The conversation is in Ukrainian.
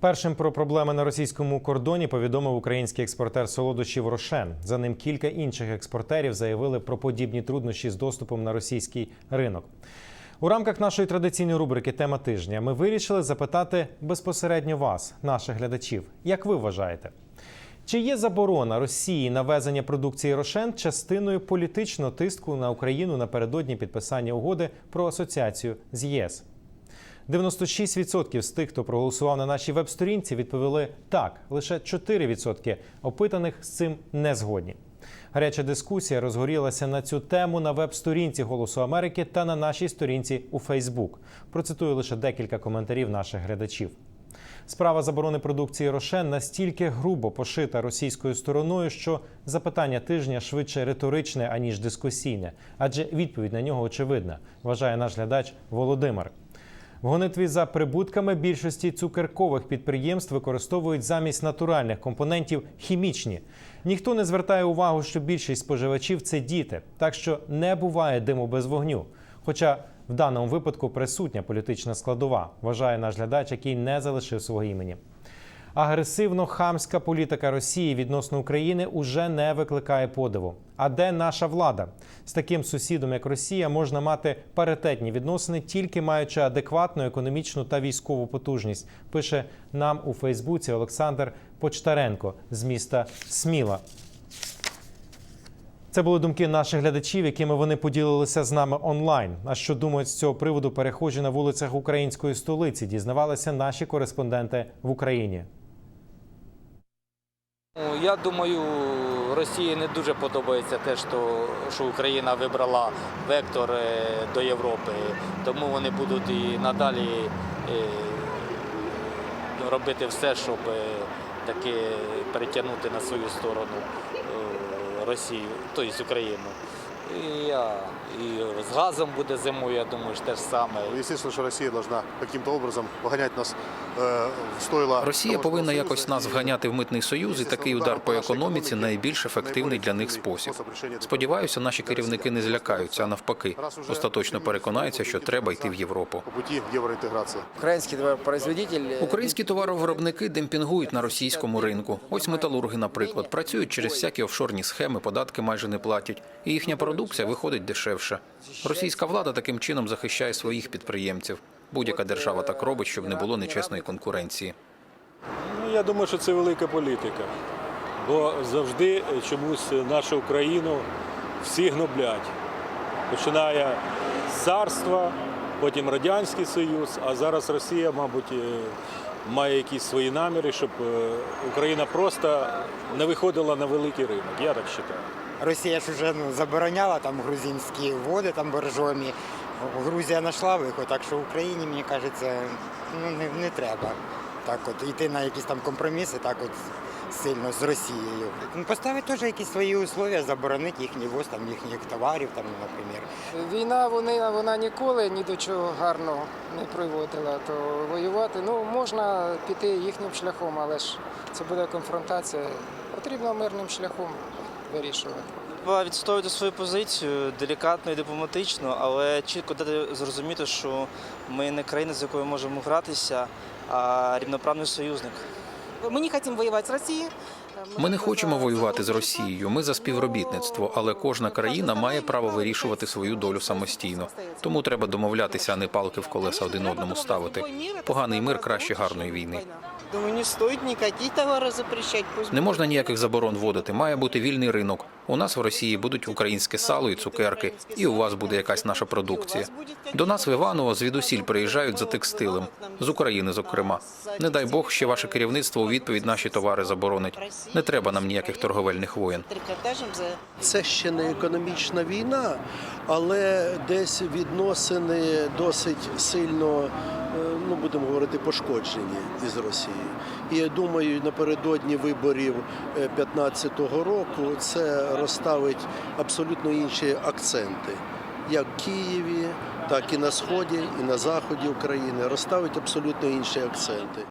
Першим про проблеми на російському кордоні повідомив український експортер солодощів Рошен. За ним кілька інших експортерів заявили про подібні труднощі з доступом на російський ринок. У рамках нашої традиційної рубрики Тема тижня ми вирішили запитати безпосередньо вас, наших глядачів, як ви вважаєте? Чи є заборона Росії на везення продукції Рошен частиною політичного тиску на Україну напередодні підписання угоди про асоціацію з ЄС? 96% з тих, хто проголосував на нашій веб-сторінці, відповіли так. Лише 4% опитаних з цим не згодні. Гаряча дискусія розгорілася на цю тему на веб-сторінці Голосу Америки та на нашій сторінці у Фейсбук. Процитую лише декілька коментарів наших глядачів. Справа заборони продукції Рошен настільки грубо пошита російською стороною, що запитання тижня швидше риторичне аніж дискусійне, адже відповідь на нього очевидна, вважає наш глядач Володимир. В гонитві за прибутками більшості цукеркових підприємств використовують замість натуральних компонентів хімічні. Ніхто не звертає увагу, що більшість споживачів це діти, так що не буває диму без вогню. Хоча в даному випадку присутня політична складова, вважає наш глядач, який не залишив свого імені. Агресивно-хамська політика Росії відносно України уже не викликає подиву. А де наша влада? З таким сусідом, як Росія, можна мати паритетні відносини, тільки маючи адекватну економічну та військову потужність. Пише нам у Фейсбуці Олександр Почтаренко з міста Сміла. Це були думки наших глядачів, якими вони поділилися з нами онлайн. А що думають з цього приводу перехожі на вулицях української столиці? Дізнавалися наші кореспонденти в Україні. Ну, Я думаю, Росії не дуже подобається те, що, Україна вибрала вектор е, до Європи, тому вони будуть і надалі е, робити все, щоб е, таки перетягнути на свою сторону Росію, тобто Україну. І, я, і з газом буде зимою, я думаю, ж те ж саме. Естественно, что Россия должна каким-то образом вгонять нас э, в стойло. Росія повинна якось нас вганяти в митний союз, і такий удар по економіці найбільш ефективний для них спосіб. Сподіваюся, наші керівники не злякаються, а навпаки, остаточно переконаються, що треба йти в Європу. По пути євроінтеграції. Український производитель Українські товаровиробники демпінгують на російському ринку. Ось металурги, наприклад, працюють через всякі офшорні схеми, податки майже не платять, і їхня продукція виходить дешевше. Російська влада таким чином захищає своїх підприємців. Будь-яка держава так робить, щоб не було нечесної конкуренції. Ну, я думаю, що це велика політика. Бо завжди чомусь нашу Україну всі гноблять. Починає з царства, потім Радянський Союз, а зараз Росія, мабуть, е, має якісь свої наміри, щоб е, Україна просто не виходила на великий ринок. Я так вважаю. Росія ж вже ну, забороняла там грузинські води там боржомі. Грузія знайшла виход, так що Україні, мені кажеться, ну не, не треба так от йти на якісь там компроміси, так от сильно з Росією. Ну, Поставити теж якісь свої условия, заборонити їхній ввоз там їхніх товарів, там, наприклад. Війна вона, вона ніколи ні до чого гарного не приводила. То воювати ну можна піти їхнім шляхом, але ж це буде конфронтація. Потрібно мирним шляхом вирішувати. Треба відстоювати свою позицію делікатно і дипломатично, але чітко дати зрозуміти, що ми не країна, з якою можемо гратися, а рівноправний союзник. Мы не хотим воевать с Россией. Ми не хочемо воювати з Росією. Ми за співробітництво, але кожна країна має право вирішувати свою долю самостійно. Тому треба домовлятися, а не палки в колеса один одному ставити. Поганий мир краще гарної війни. Думаю, не стоїть ніякі товари запрещати. Не можна ніяких заборон вводити. Має бути вільний ринок. У нас в Росії будуть українське сало і цукерки, і у вас буде якась наша продукція. До нас в Іваново звідусіль приїжджають за текстилем з України, зокрема. Не дай Бог, ще ваше керівництво у відповідь наші товари заборонить. Не треба нам ніяких торговельних воєн. Це ще не економічна війна, але десь відносини досить сильно, е, ну будемо говорити, пошкоджені із Росією. І я думаю, напередодні виборів 2015 року це розставить абсолютно інші акценти. Як в Києві, так і на сході, і на заході України розставить абсолютно інші акценти.